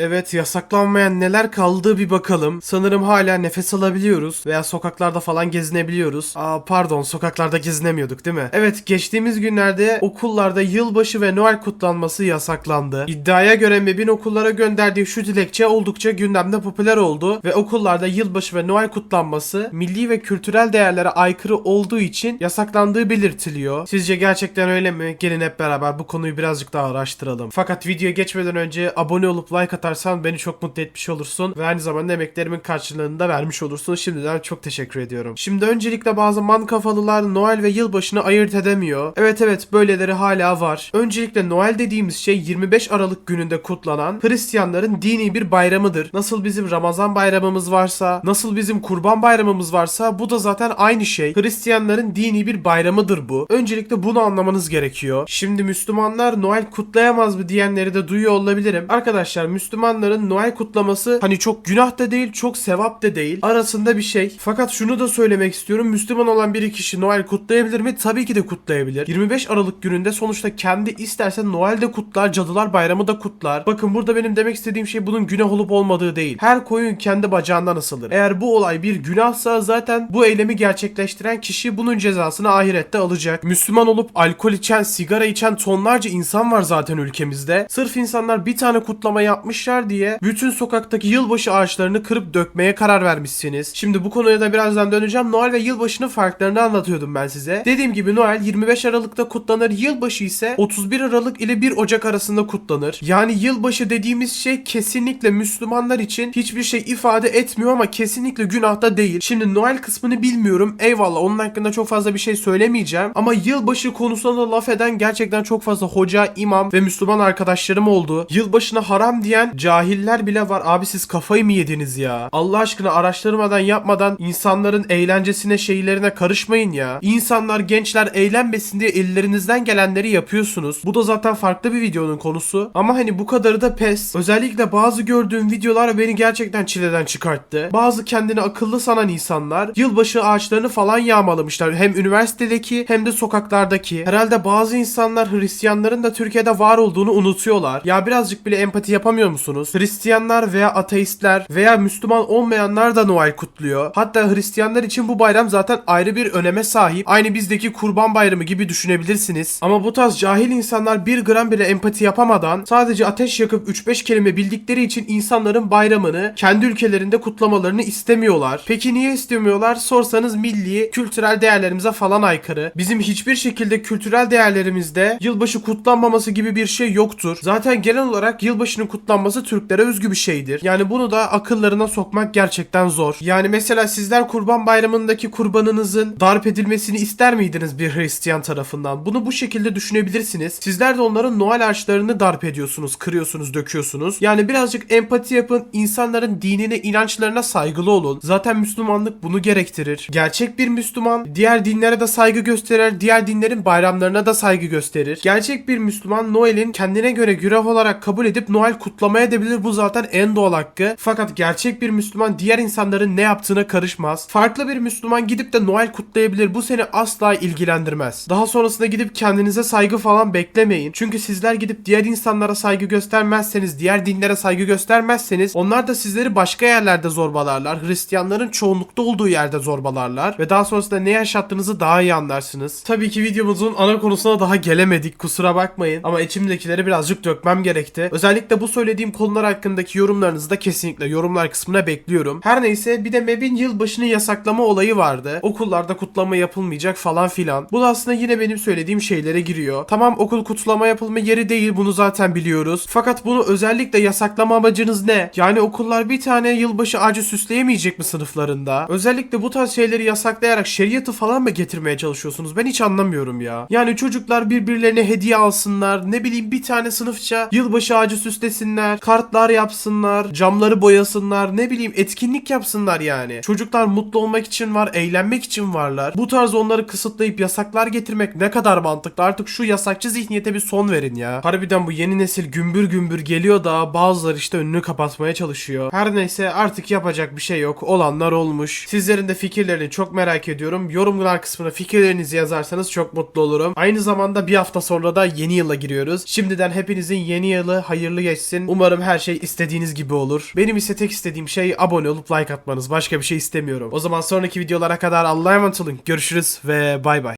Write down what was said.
Evet yasaklanmayan neler kaldığı bir bakalım. Sanırım hala nefes alabiliyoruz veya sokaklarda falan gezinebiliyoruz. Aa pardon sokaklarda gezinemiyorduk değil mi? Evet geçtiğimiz günlerde okullarda yılbaşı ve Noel kutlanması yasaklandı. İddiaya göre MEB'in okullara gönderdiği şu dilekçe oldukça gündemde popüler oldu ve okullarda yılbaşı ve Noel kutlanması milli ve kültürel değerlere aykırı olduğu için yasaklandığı belirtiliyor. Sizce gerçekten öyle mi? Gelin hep beraber bu konuyu birazcık daha araştıralım. Fakat videoya geçmeden önce abone olup like atarsan beni çok mutlu etmiş olursun ve aynı zamanda emeklerimin karşılığını da vermiş olursun. Şimdiden çok teşekkür ediyorum. Şimdi öncelikle bazı man kafalılar Noel ve yılbaşını ayırt edemiyor. Evet evet böyleleri hala var. Öncelikle Noel dediğimiz şey 25 Aralık gününde kutlanan Hristiyanların dini bir bayramıdır. Nasıl bizim Ramazan bayramımız varsa, nasıl bizim Kurban bayramımız varsa bu da zaten aynı şey. Hristiyanların dini bir bayramıdır bu. Öncelikle bunu anlamanız gerekiyor. Şimdi Müslümanlar Noel kutlayamaz mı diyenleri de duyuyor olabilirim. Arkadaşlar Müslümanların Noel kutlaması hani çok günah da değil, çok sevap da değil. Arasında bir şey. Fakat şunu da söylemek istiyorum. Müslüman olan bir kişi Noel kutlayabilir mi? Tabii ki de kutlayabilir. 25 Aralık gününde sonuçta kendi isterse Noel de kutlar, Cadılar Bayramı da kutlar. Bakın burada benim demek istediğim şey bunun günah olup olmadığı değil. Her koyun kendi bacağından asılır. Eğer bu olay bir günahsa zaten bu eylemi gerçekleştiren kişi bunun cezasını ahirette alacak. Müslüman olup alkol içen, sigara içen tonlarca insan var zaten ülkemizde. Sırf insanlar bir tane kutlama yapmışlar diye bütün sokaktaki yılbaşı ağaçlarını kırıp dökmeye karar vermişsiniz. Şimdi bu konuya da birazdan döneceğim. Noel ve yılbaşının farklarını anlatıyordum ben size. Dediğim gibi Noel 25 Aralık'ta kutlanır. Yılbaşı ise 31 Aralık ile 1 Ocak arasında kutlanır. Yani yılbaşı dediğimiz şey kesinlikle Müslümanlar için hiçbir şey ifade etmiyor ama kesinlikle günahta değil. Şimdi Noel kısmını bilmiyorum. Eyvallah onun hakkında çok fazla bir şey söylemeyeceğim. Ama yılbaşı konusunda da laf eden gerçekten çok fazla hoca, imam ve Müslüman arkadaşlarım oldu. Yılbaşına haram diyen cahiller bile var. Abi siz kafayı mı yediniz ya? Allah aşkına araştırmadan yapmadan insanların eğlencesine şeylerine karışmayın ya. İnsanlar gençler eğlenmesin diye ellerinizden gelenleri yapıyorsunuz. Bu da zaten farklı bir videonun konusu. Ama hani bu kadarı da pes. Özellikle bazı gördüğüm videolar beni gerçekten çileden çıkarttı. Bazı kendini akıllı sanan insanlar yılbaşı ağaçlarını falan yağmalamışlar. Hem üniversitedeki hem de sokaklardaki. Herhalde bazı insanlar Hristiyanların da Türkiye'de var olduğunu unutuyorlar. Ya birazcık bile empati yapamıyor musunuz? Hristiyanlar veya ateistler veya Müslüman olmayanlar da Noel kutluyor. Hatta Hristiyanlar için bu bayram zaten ayrı bir öneme sahip. Aynı bizdeki kurban bayramı gibi düşünebilirsiniz. Ama bu tarz cahil insanlar bir gram bile empati yapamadan sadece ateş yakıp 3-5 kelime bildikleri için insanların bayramını kendi ülkelerinde kutlamalarını istemiyorlar. Peki niye istemiyorlar? Sorsanız milli, kültürel değerlerimize falan aykırı. Bizim hiçbir şekilde kültürel değerlerimizde yılbaşı kutlanmaması gibi bir şey yoktur. Zaten genel olarak yılbaşının kutlanması Türklere özgü bir şeydir. Yani bunu da akıllarına sokmak gerçekten zor. Yani mesela sizler kurban bayramındaki kurbanınızın darp edilmesini ister miydiniz bir Hristiyan tarafından? Bunu bu şekilde düşünebilirsiniz. Sizler de onların Noel ağaçlarını darp ediyorsunuz, kırıyorsunuz, döküyorsunuz. Yani birazcık empati yapın, insanların dinine, inançlarına saygılı olun. Zaten Müslümanlık bunu gerektirir. Gerçek bir Müslüman diğer dinlere de saygı gösterir, diğer dinlerin bayramlarına da saygı gösterir. Gerçek bir Müslüman Noel'in kendine göre günah olarak kabul edip Noel kutlamaya edebilir. Bu zaten en doğal hakkı. Fakat gerçek bir Müslüman diğer insanların ne yaptığına karışmaz. Farklı bir Müslüman gidip de Noel kutlayabilir. Bu seni asla ilgilendirmez. Daha sonrasında gidip kendinize saygı falan beklemeyin. Çünkü sizler gidip diğer insanlara saygı göstermezseniz, diğer dinlere saygı göstermezseniz onlar da sizleri başka yerlerde zorbalarlar. Hristiyanların çoğunlukta olduğu yerde zorbalarlar ve daha sonrasında ne yaşattığınızı daha iyi anlarsınız. Tabii ki videomuzun ana konusuna daha gelemedik. Kusura bakmayın ama içimdekileri birazcık dökmem gerekti. Özellikle bu söylediğim konular hakkındaki yorumlarınızı da kesinlikle yorumlar kısmına bekliyorum. Her neyse bir de MEB'in yılbaşını yasaklama olayı vardı. Okullarda kutlama yapılmayacak falan filan. Bu da aslında yine benim söylediğim şeylere giriyor. Tamam okul kutlama yapılma yeri değil bunu zaten biliyoruz. Fakat bunu özellikle yasaklama amacınız ne? Yani okullar bir tane yılbaşı ağacı süsleyemeyecek mi sınıflarında? Özellikle bu tarz şeyleri yasaklayarak şeriatı falan mı getirmeye çalışıyorsunuz? Ben hiç anlamıyorum ya. Yani çocuklar birbirlerine hediye alsınlar. Ne bileyim bir tane sınıfça yılbaşı ağacı süslesinler. Kartlar yapsınlar. Camları boyasınlar. Ne bileyim etkinlik yapsınlar yani. Çocuklar mutlu olmak için var. Eğlenmek için varlar. Bu tarz onları kısıtlayıp yasaklar getirmek ne kadar mantıklı. Artık şu yasakçı zihniyete bir son verin ya. Harbiden bu yeni nesil gümbür gümbür geliyor da bazıları işte önünü kapatmaya çalışıyor. Her neyse artık yapacak bir şey yok. Olanlar olmuş. Sizlerin de fikirlerini çok merak ediyorum. Yorumlar kısmına fikirlerinizi yazarsanız çok mutlu olurum. Aynı zamanda bir hafta sonra da yeni yıla giriyoruz. Şimdiden hepinizin yeni yılı hayırlı geçsin. Umarım Umarım her şey istediğiniz gibi olur. Benim ise tek istediğim şey abone olup like atmanız. Başka bir şey istemiyorum. O zaman sonraki videolara kadar Allah'a emanet olun. Görüşürüz ve bay bay.